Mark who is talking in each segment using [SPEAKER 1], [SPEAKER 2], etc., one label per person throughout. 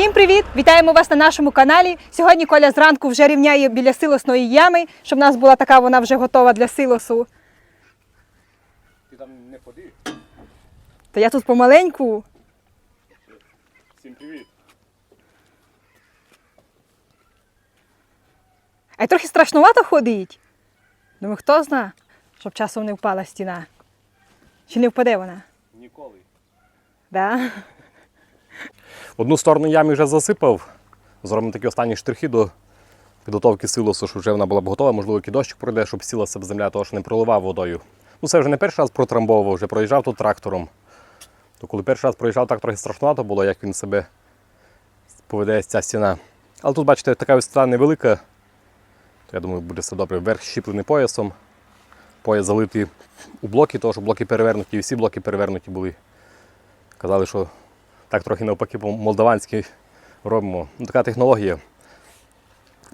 [SPEAKER 1] Всім привіт! Вітаємо вас на нашому каналі. Сьогодні Коля зранку вже рівняє біля силосної ями, щоб в нас була така вона вже готова для силосу.
[SPEAKER 2] Ти там не ходи.
[SPEAKER 1] То я тут помаленьку.
[SPEAKER 2] Всім привіт.
[SPEAKER 1] А й трохи страшнувато ходить. Думаю, хто зна, щоб часом не впала стіна. Чи не впаде вона?
[SPEAKER 2] Ніколи.
[SPEAKER 1] Да?
[SPEAKER 2] Одну сторону ямі вже засипав. Зробимо такі останні штрихи до підготовки силосу, щоб вже вона була б готова. Можливо, який дощик пройде, щоб сіла себе земля, того що не проливав водою. Ну, це вже не перший раз протрамбовував, вже проїжджав тут трактором. То коли перший раз проїжджав, так трохи страшнувато було, як він себе поведе ця стіна. Але тут, бачите, така висота невелика. То, я думаю, буде все добре. Верх щіплений поясом. Пояс залитий у блоки, тому що блоки перевернуті, і всі блоки перевернуті були. Казали, що так трохи навпаки по-молдаванськи робимо. Ну, така технологія.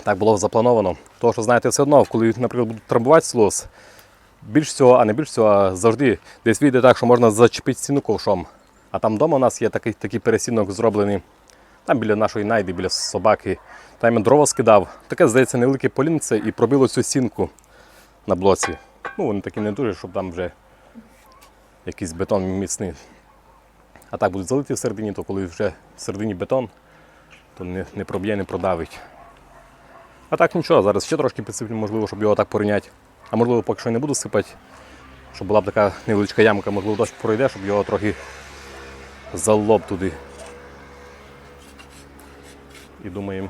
[SPEAKER 2] Так було заплановано. Тому що, знаєте, все одно, коли, наприклад, будуть трамбувати силос, більш всього, а не більш всього, а завжди десь вийде так, що можна зачепити стіну ковшом. А там вдома у нас є такий, такий пересінок зроблений. Там біля нашої найди, біля собаки. Там я дрова скидав. Таке, здається, невелике полінце і пробило цю стінку на блоці. Ну, вони такі не дуже, щоб там вже якийсь бетон міцний. А так будуть залиті всередині, то коли вже всередині бетон, то не, не проб'є, не продавить. А так нічого, зараз ще трошки підсиплю, можливо, щоб його так порівняти. А можливо, поки що не буду сипати, щоб була б така невеличка ямка, можливо, дощ пройде, щоб його трохи залило б туди. І думаємо,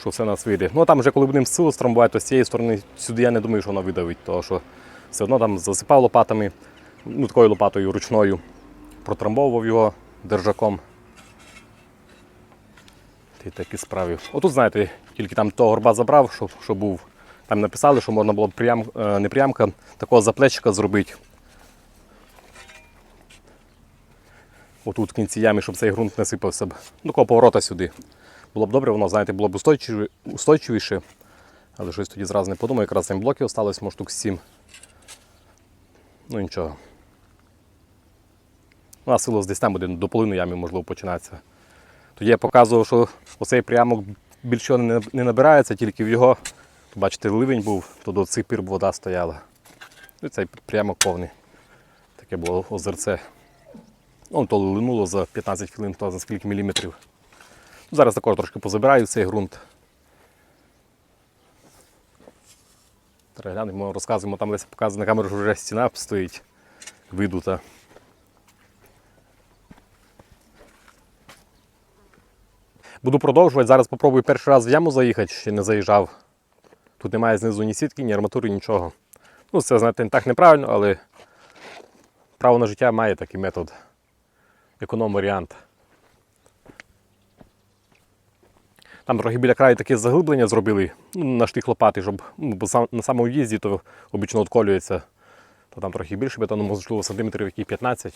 [SPEAKER 2] що все нас вийде. Ну а там вже коли будемо силу стромбувати, то з цієї сторони сюди я не думаю, що воно видавить, тому що все одно там засипав лопатами, ну такою лопатою ручною протрамбовував його держаком. Ти такі справи. Отут, знаєте, тільки там того горба забрав, що, що був. Там написали, що можна було прям, е, не прямка, такого заплечика зробити. Отут в кінці ями, щоб цей ґрунт не сипався б. Ну, такого поворота сюди. Було б добре, воно, знаєте, було б устойчиві- устойчивіше. Але щось тоді зразу не подумав, якраз 7 блоків осталось, може штук 7. Ну нічого. У нас силос десь там буде до половини ями, можливо, починатися. Тоді я показував, що оцей прямок більше не, не набирається, тільки в його, бачите, ливень був, то до цих пір вода стояла. І цей прямок повний. Таке було озерце. Ну, то линуло за 15 хвилин, то за скільки міліметрів. Зараз також трошки позабираю цей ґрунт. Треба глянемо, розказуємо, там десь показує на камеру, що вже стіна стоїть видута. Буду продовжувати. Зараз попробую перший раз в яму заїхати, ще не заїжджав. Тут немає знизу ні сітки, ні арматури, нічого. Ну, це, знаєте, так неправильно, але право на життя має такий метод. Економ-варіант. Там трохи біля краю таке заглиблення зробили ну, на штих лопати, щоб ну, на самому в'їзді то обично отколюється. То там трохи більше бетону, можливо, сантиметрів які 15.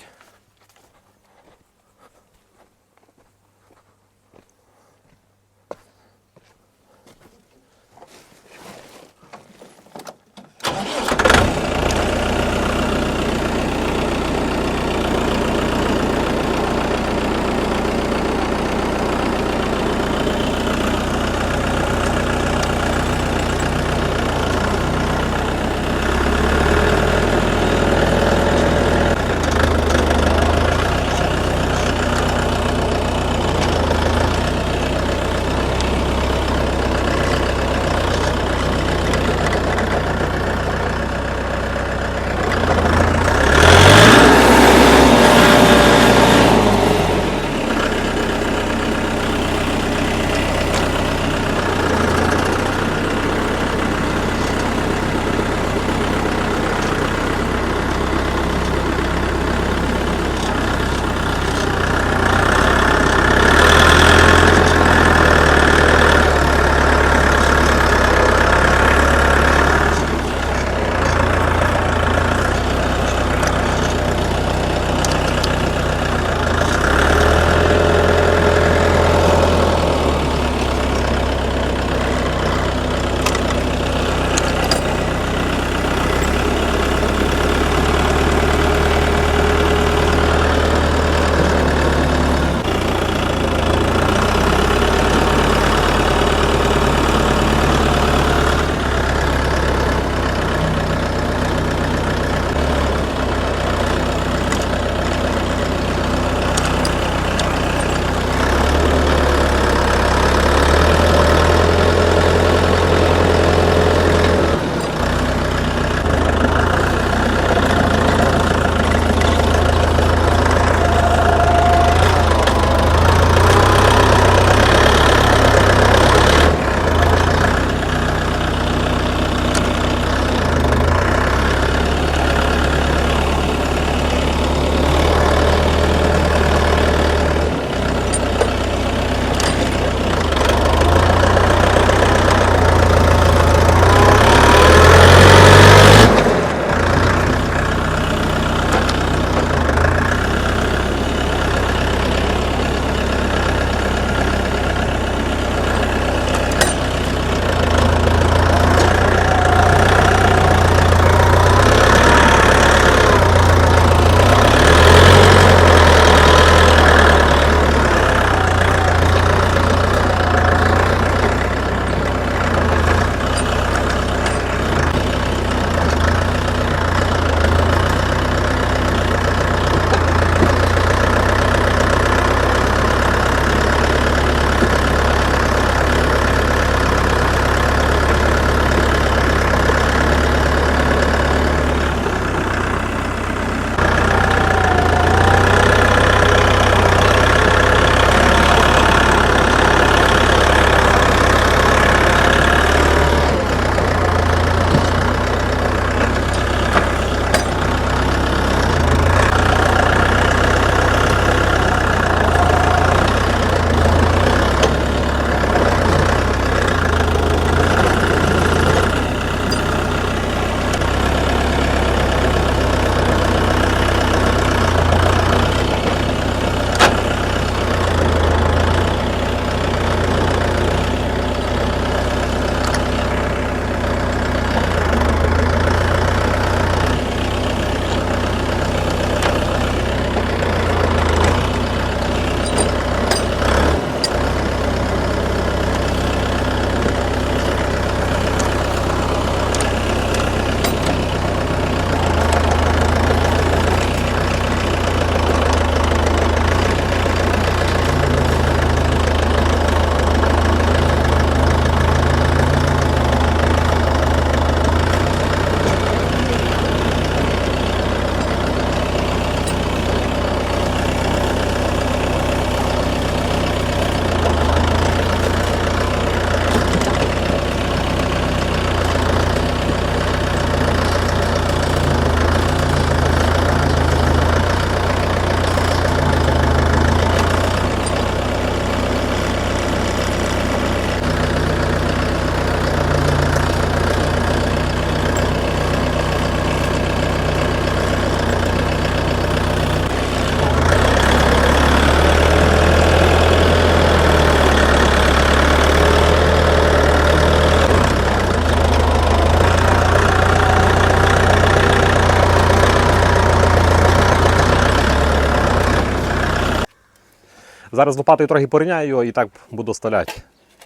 [SPEAKER 2] Зараз лопатою трохи порівняю його і так буду оставляти.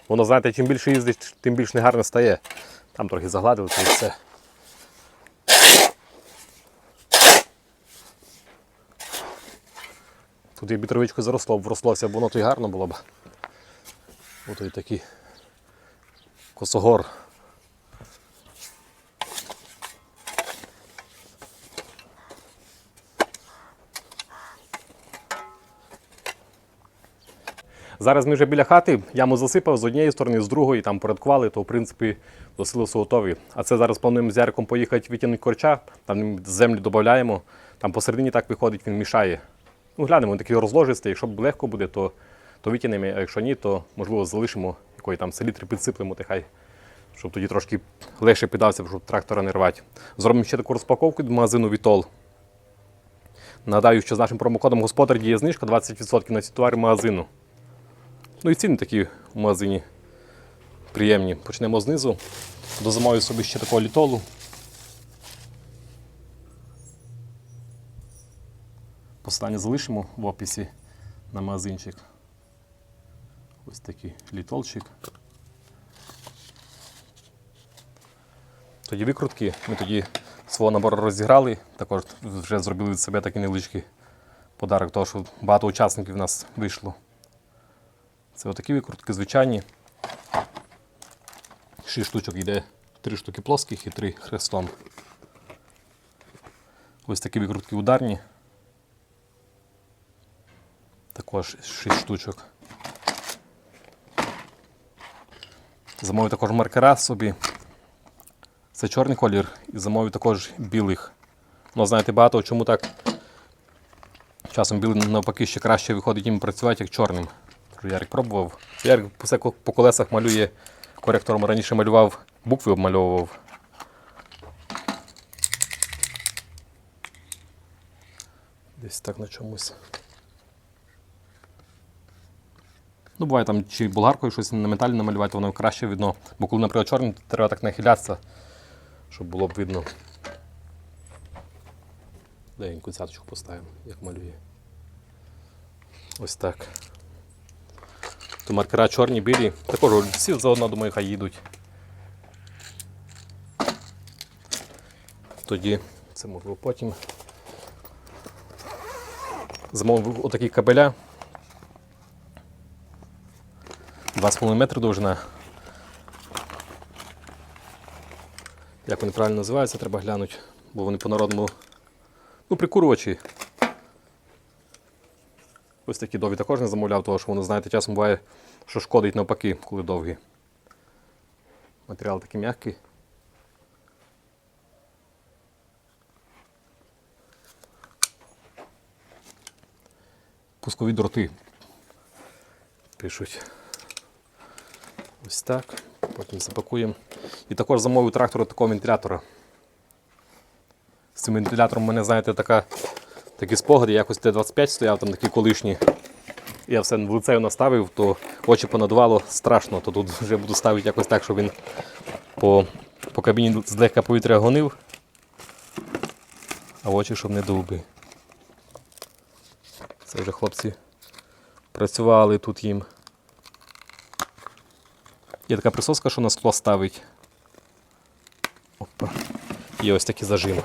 [SPEAKER 2] Воно, знаєте, чим більше їздить, тим більш негарне стає. Там трохи загладили, і все. Тут і бітровичку заросло, врослося, бо воно то й гарно було б. Ото і такий косогор. Зараз ми вже біля хати, яму засипав з однієї сторони, з другої, там порядкували, то в принципі до силосу готові. А це зараз плануємо з Яриком поїхати витягнути корча, там землю додаємо, там посередині так виходить, він мішає. Ну, глянемо, він такий розложистий, якщо легко буде, то, то витягнемо, а якщо ні, то можливо залишимо якої там селітри підсиплемо, тихай, щоб тоді трошки легше піддався, щоб трактора не рвати. Зробимо ще таку розпаковку від магазину Вітол. Нагадаю, що з нашим промокодом господар діє знижка 20% на ці товари магазину. Ну і ціни такі в магазині приємні. Почнемо знизу. Дозамовив собі ще такого літолу. Посилання залишимо в описі на магазинчик. Ось такий літолчик. Тоді викрутки. Ми тоді свого набору розіграли. Також вже зробили від себе такий невеличкий подарок, тому що багато учасників в нас вийшло. Це отакі викрутки звичайні. Шість штучок йде, три штуки плоских і три хрестом. Ось такі викрутки ударні. Також 6 штучок. Замовив також маркера собі. Це чорний колір і замовив також білих. Ну, знаєте, багато чому так. Часом білий навпаки ще краще виходить їм працювати, як чорним. Кажу, Ярик пробував. Ярик все по колесах малює коректором раніше малював, букви обмальовував. Десь так на чомусь. Ну, буває там чи болгаркою щось на металі намалювати, воно краще видно. Бо коли, наприклад, чорним, то треба так нахилятися, щоб було б видно. Легеньку цяточку поставимо, як малює. Ось так. То маркера чорні, білі. Також всі заодно, думаю, хай їдуть. Тоді це можливо потім. Замовив отакі кабеля. 2,5 метри довжина. Як вони правильно називаються, треба глянути, бо вони по-народному. Ну, прикурювачі. Ось такі довгі також не замовляв, тому що воно, знаєте, часом буває, що шкодить навпаки, коли довгі. Матеріал такий м'який. Пускові дроти. Пишуть. Ось так. Потім запакуємо. І також замовив трактор такого вентилятора. З цим вентилятором у мене, знаєте, така, такі спогади, якось Т-25 стояв, там такий колишній. Я все в лицею наставив, то очі понадувало страшно, то тут вже буду ставити якось так, щоб він по, по кабіні злегка повітря гонив, а очі, щоб не довби. Це вже хлопці працювали тут їм. Є така присоска, що на скло ставить. Опа. Є ось такий зажим.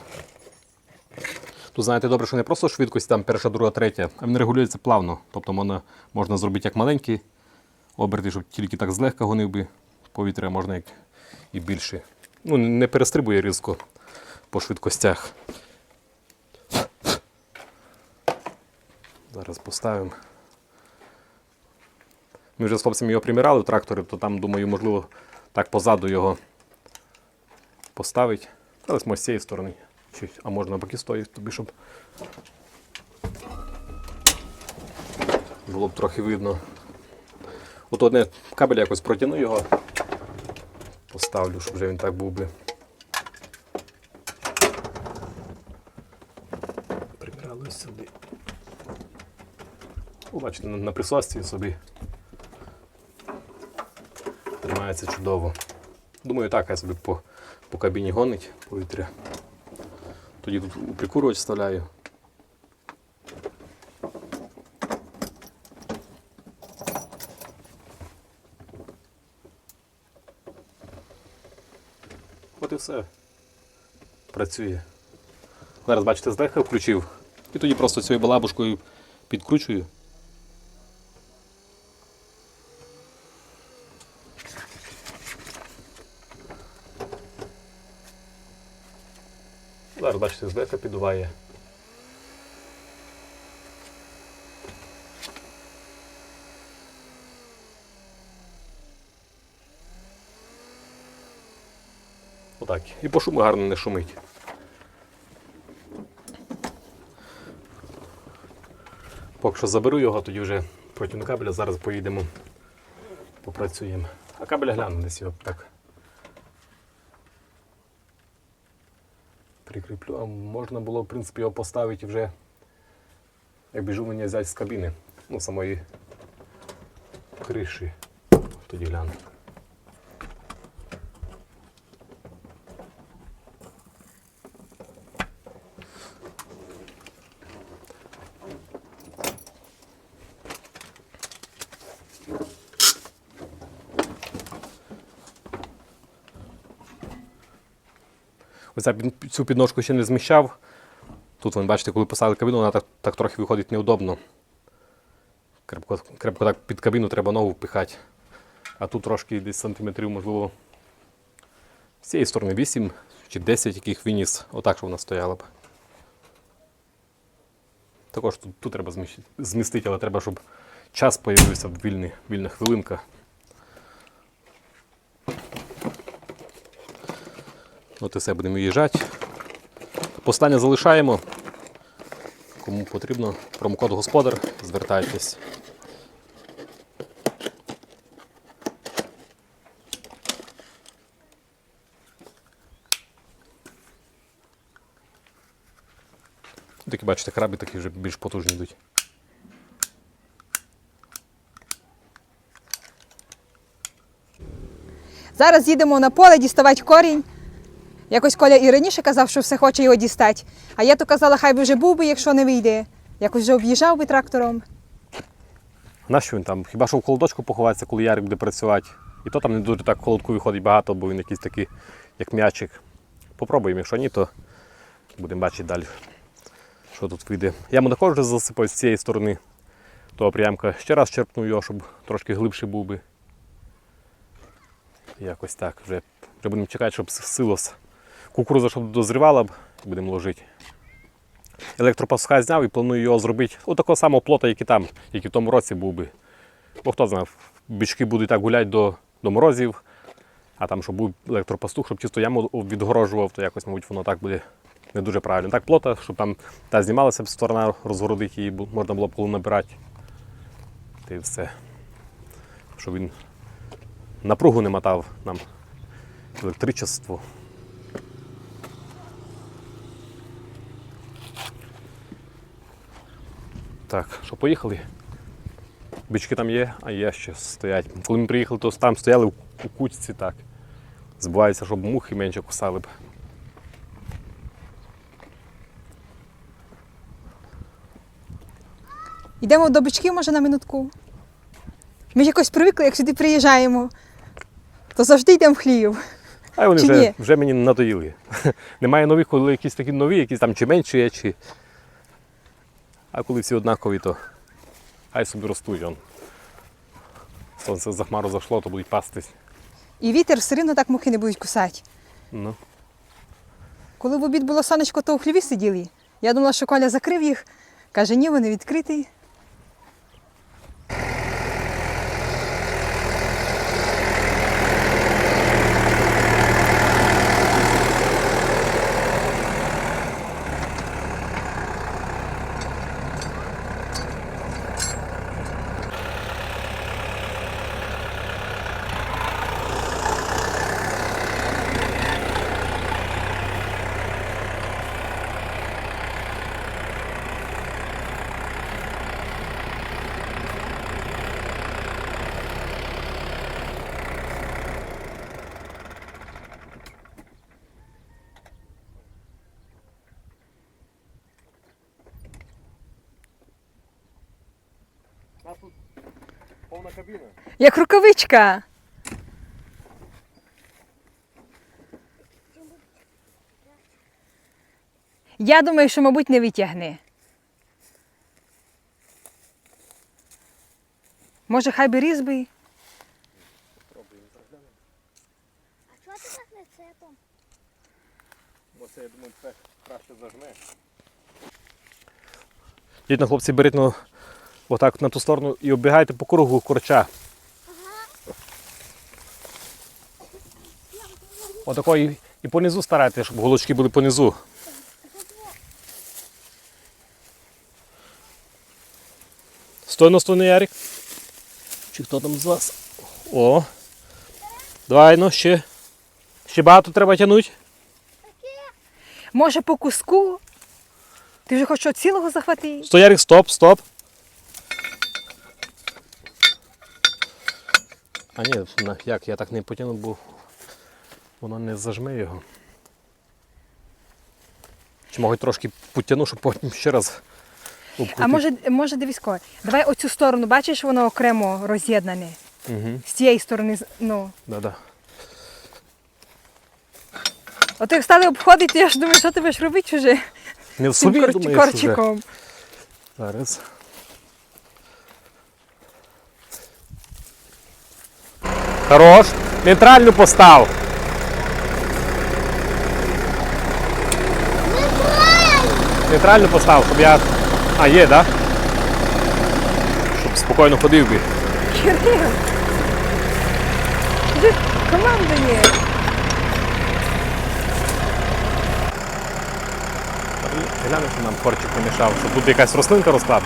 [SPEAKER 2] Тут знаєте добре, що не просто швидкість там перша, друга, третя, а він регулюється плавно. Тобто можна, можна зробити як маленький оберти, щоб тільки так злегка гонив би повітря, можна як і більше. Ну, не перестрибує різко по швидкостях. Зараз поставимо. Ми вже з хлопцями його приміряли в тракторі, то там, думаю, можливо, так позаду його поставити. Але з цієї сторони. Чи, а можна навпаки стоїть, тобі, щоб було б трохи видно. От одне кабель якось протягну його, поставлю, щоб вже він так був би. Приміряли сюди. Бачите, на, на присосці собі. Тримається чудово. Думаю, так, я собі по, по кабіні гонить повітря тоді тут у прикурювач вставляю. От і все. Працює. Зараз, бачите, здеха включив і тоді просто цією балабушкою підкручую. Зараз, бачите, здеха підуває. Отак. І по шуму гарно не шумить. Поки що заберу його, тоді вже протягну кабеля, зараз поїдемо, попрацюємо. А кабеля гляну десь його так. Прикріплю. А можна було, в принципі, його поставити вже, як біжу мені взяти з кабіни, ну, самої криші. Тоді гляну. Цю підножку ще не зміщав. Тут, ви бачите, коли поставили кабіну, вона так, так трохи виходить неудобно. Крепко, крепко так під кабіну треба ногу впихати. А тут трошки десь сантиметрів, можливо, з цієї сторони 8 чи 10, яких виніс, отак, щоб вона стояла б. Також тут, тут треба змістити, але треба, щоб час з'явився вільний, вільна хвилинка. От і все, будемо виїжджати. Постання залишаємо. Кому потрібно, промокод господар, звертайтесь. Такі бачите, краби такі вже більш потужні йдуть.
[SPEAKER 1] Зараз їдемо на поле діставати корінь. Якось Коля і раніше казав, що все хоче його дістати. А я то казала, хай би вже був би, якщо не вийде. Якось вже об'їжджав би трактором.
[SPEAKER 2] Нащо він там? Хіба що в холодочку поховатися, коли Ярик буде працювати. І то там не дуже так холодку виходить багато, бо він якийсь такий, як м'ячик. Попробуємо, якщо ні, то будемо бачити далі, що тут вийде. Я йому також вже засипав з цієї сторони того прямка. Ще раз черпну його, щоб трошки глибший був би. Якось так. Вже, вже будемо чекати, щоб силос. Кукуруза, щоб дозрівала будемо ложити. Електропасха зняв і планую його зробити у такого самого плота, як і там, як і в тому році був би. Бо хто знає, бички будуть так гуляти до, до морозів, а там, щоб був електропастух, щоб чисто яму відгорожував, то якось, мабуть, воно так буде не дуже правильно. Так плота, щоб там та знімалася б сторона, розгородити її, можна було б коли набирати. Та й все. Щоб він напругу не мотав нам електричество. Так, що поїхали? Бички там є, а є ще стоять. Коли ми приїхали, то там стояли у кучці так. Збувається, щоб мухи менше кусали б.
[SPEAKER 1] Йдемо до бичків, може, на минутку. Ми ж якось привикли, як сюди приїжджаємо, то завжди йдемо в хлів.
[SPEAKER 2] А вони
[SPEAKER 1] Чи
[SPEAKER 2] вже,
[SPEAKER 1] ні?
[SPEAKER 2] вже мені надоїли. Немає нових, коли якісь такі нові, якісь там чи менші є, чи. А коли всі однакові, то хай собі ростуть. Он. Сонце за хмару зайшло, то будуть пастись.
[SPEAKER 1] І вітер все рівно так мухи не будуть кусати.
[SPEAKER 2] Ну.
[SPEAKER 1] Коли в обід було сонечко, то у хліві сиділи. Я думала, що Коля закрив їх. Каже, ні, вони відкриті.
[SPEAKER 2] кабіна.
[SPEAKER 1] Як рукавичка. Я думаю, що, мабуть, не витягни. Може, хай би різби.
[SPEAKER 3] А чого ти так цепом?
[SPEAKER 2] Бо це, я думаю, це краще зажме. Дітно хлопці, беріть ну, отак на ту сторону і оббігайте по кругу корча. Отако і, і понизу старайтеся, щоб голочки були понизу. Стой на сторону, Ярик. Чи хто там з вас? О. Давай, ну ще. Ще багато треба тягнути.
[SPEAKER 1] Може, по куску? Ти вже хочеш цілого захватити?
[SPEAKER 2] Стой, Ярик, стоп, стоп. А ні, як, я так не потягну, бо воно не зажме його. Чи можуть трошки потягну, щоб потім ще раз обкрутити.
[SPEAKER 1] А може, може дивись, Коль, давай оцю сторону, бачиш, воно окремо роз'єднане.
[SPEAKER 2] Угу.
[SPEAKER 1] З цієї сторони, ну.
[SPEAKER 2] Да-да.
[SPEAKER 1] От як стали обходити, я ж думаю, що ти будеш робити вже
[SPEAKER 2] Не в собі, думаєш, вже? Зараз. Хорош. Нейтральну постав. Нейтральну постав, щоб я. А, є, так? Да? Щоб спокійно ходив би.
[SPEAKER 1] Кирил. Команда є.
[SPEAKER 2] Глянь, що нам корчик помішав, щоб тут якась рослинка росла.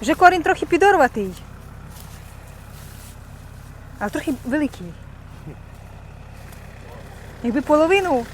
[SPEAKER 1] Вже корінь трохи підорватий. А трохи великий. Якби половину.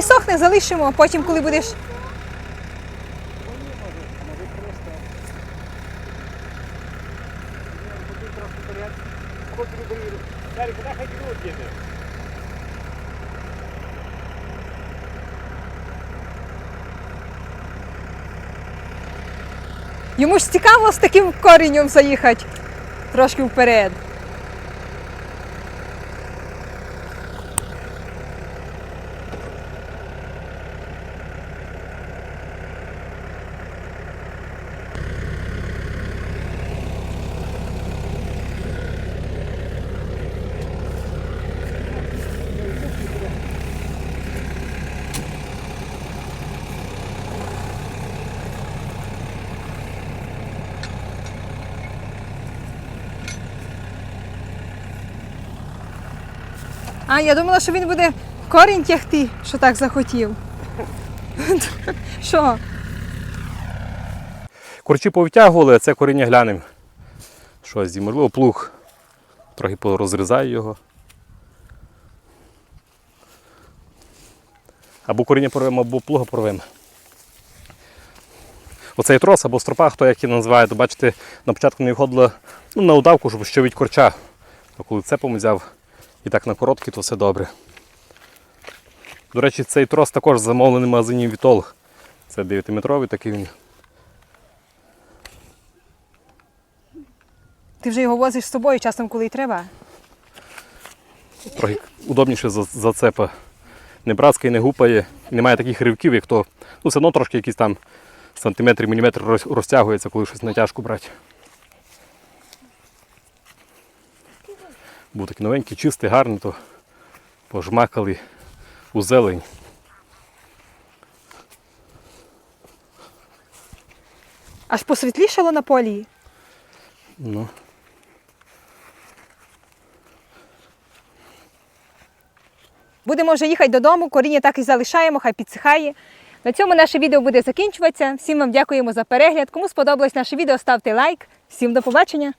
[SPEAKER 1] Хай сохне, залишимо, потім, коли будеш. Йому ж цікаво з таким коренем заїхати трошки вперед. А, я думала, що він буде корінь тягти, що так захотів. Що?
[SPEAKER 2] Корчі повтягували, а це коріння глянемо. Що зі, можливо, плуг трохи порозрізає його. Або коріння порвемо, або плуга порвемо. Оцей трос або стропа, хто як її називає, то бачите, на початку не виходило ну, на удавку, щоб що від корча. А коли цепом взяв і так на короткий, то все добре. До речі, цей трос також замовлений в магазині Вітол. Це 9-метровий такий він.
[SPEAKER 1] Ти вже його возиш з собою часом, коли й треба.
[SPEAKER 2] трохи удобніше за, за. Не браскає, не гупає, немає таких ривків, як то. Ну, все одно трошки якісь там сантиметр, міліметр розтягується, коли щось натяжку брати. Був такий новенький, чистий, гарний, то пожмакали у зелень.
[SPEAKER 1] Аж посвітлішало на полі.
[SPEAKER 2] Ну.
[SPEAKER 1] Будемо вже їхати додому, коріння так і залишаємо, хай підсихає. На цьому наше відео буде закінчуватися. Всім вам дякуємо за перегляд. Кому сподобалось наше відео, ставте лайк. Всім до побачення!